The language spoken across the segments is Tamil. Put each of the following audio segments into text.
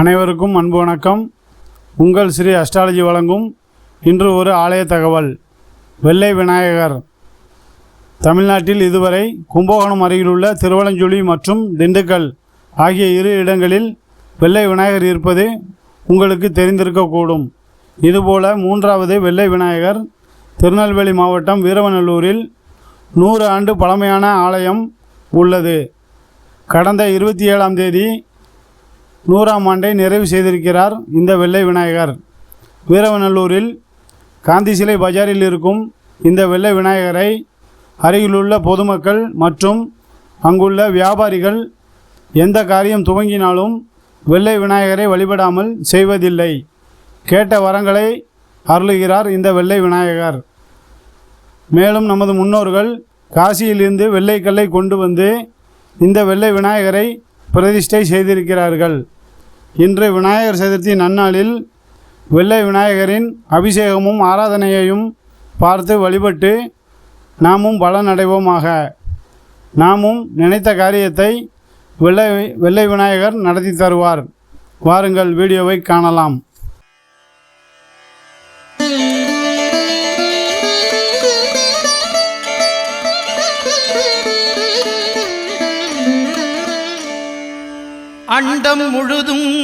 அனைவருக்கும் அன்பு வணக்கம். உங்கள் ஸ்ரீ அஸ்ட்ராலஜி வழங்கும் இன்று ஒரு ஆலய தகவல். வெள்ளை விநாயகர். தமிழ்நாட்டில் இதுவரை கும்பகோணம் அருகிலுள்ள திருவலஞ்சுழி மற்றும் திண்டுக்கல் ஆகிய இரு இடங்களில் வெள்ளை விநாயகர் இருப்பது உங்களுக்கு தெரிந்திருக்கக்கூடும். இதுபோல மூன்றாவது வெள்ளை விநாயகர் திருநெல்வேலி மாவட்டம் வீரவநல்லூரில் நூறு ஆண்டு பழமையான ஆலயம் உள்ளது. கடந்த இருபத்தி ஏழாம் தேதி நூறாம் ஆண்டை நிறைவு செய்திருக்கிறார் இந்த வெள்ளை விநாயகர். வீரவநல்லூரில் காந்தி சிலை பஜாரில் இருக்கும் இந்த வெள்ளை விநாயகரை அருகிலுள்ள பொதுமக்கள் மற்றும் அங்குள்ள வியாபாரிகள் எந்த காரியம் துவங்கினாலும் வெள்ளை விநாயகரை வழிபடாமல் செய்வதில்லை. கேட்ட வரங்களை அருளுகிறார் இந்த வெள்ளை விநாயகர். மேலும் நமது முன்னோர்கள் காசியிலிருந்து வெள்ளைக்கல்லை கொண்டு வந்து இந்த வெள்ளை விநாயகரை பிரதிஷ்டை செய்திருக்கிறார்கள். இன்று விநாயகர் சதுர்த்தி நன்னாளில் வெள்ளை விநாயகரின் அபிஷேகமும் ஆராதனையையும் பார்த்து வழிபட்டு நாமும் பலனடைவோமாக. நாமும் நினைத்த காரியத்தை வெள்ளை வெள்ளை விநாயகர் நடத்தி தருவார். வாருங்கள் வீடியோவை காணலாம். அண்டம் முழுதும்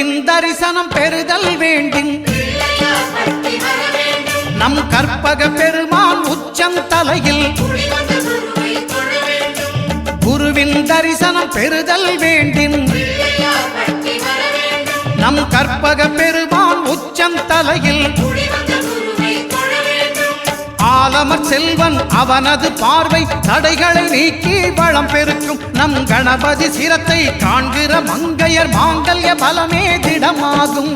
குருவின் தரிசனம் பெறுதல் வேண்டின். நம் கற்பக பெருமான் உச்சந்தலையில் குருவின் தரிசனம் பெறுதல் வேண்டின். நம் கற்பக பெருமான் உச்சம் தலையில். ஆலமர் செல்வன் அவனது பார்வை தடைகளை நீக்கி வளம் பெருக்கும். நம் கணபதி சிரத்தை காண்கிற மங்கையர் மாங்கல்ய பலமே திடமாகும்.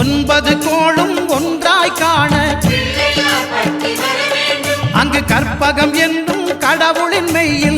ஒன்பது கோளும் ஒன்றாய் காண அங்கு கற்பகம் என்றும் கடவுளின் மெய்யில்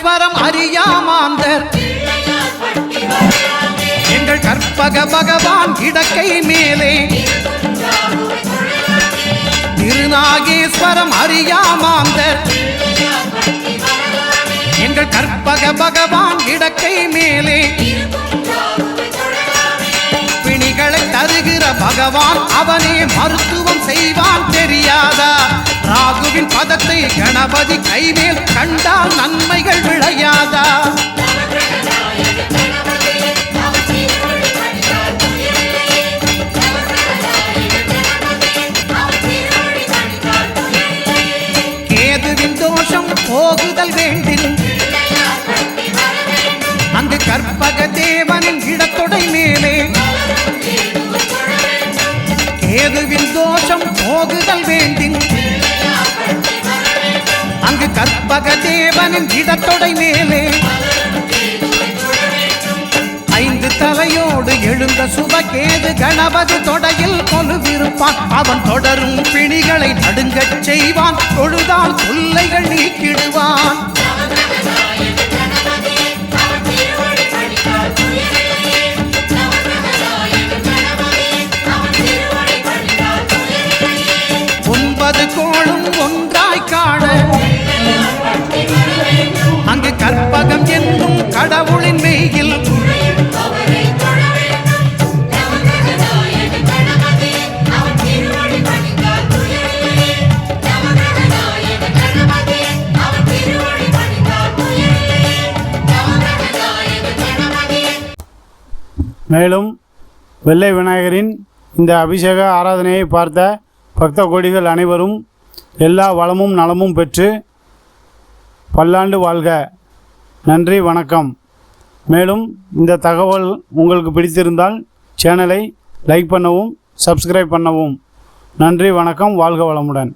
திருநாகேஸ்வரம் அறியாமாந்தர். எங்கள் கற்பக பகவான் இடக்கை மேலே. திருநாகேஸ்வரம் அறியாமாந்தர். எங்கள் கற்பக பகவான் இடக்கை மேலே. பிணிகளை தருகிற பகவான் அவனே மருத்துவம் செய்வான் தெரியாதா? ராகுவின் பதத்தை கணபதி கைமேல் கண்டால் நன்மைகள் விளையாதா? கேதுவின் தோஷம் போகுதல் வேண்டின் அங்கு கற்பக தேவனின் இடத்தொடை மேலே தேவனின் இடத்தொடை மேலே. ஐந்து தலையோடு எழுந்த சுபகேது கணபதி தொடையில் கொலுவிருப்பான். அவன் தொடரும் பிணிகளை நடுங்கச் செய்வான். தொழுதால் தொல்லைகள் நீக்கிடுவான். மேலும் வெள்ளை விநாயகரின் இந்த அபிஷேக ஆராதனையை பார்த்த பக்த கோடிகள் அனைவரும் எல்லா வளமும் நலமும் பெற்று பல்லாண்டு வாழ்க. நன்றி வணக்கம். மேலும் இந்த தகவல் உங்களுக்கு பிடித்திருந்தால் சேனலை லைக் பண்ணவும் சப்ஸ்கிரைப் பண்ணவும். நன்றி வணக்கம் வாழ்க வளமுடன்.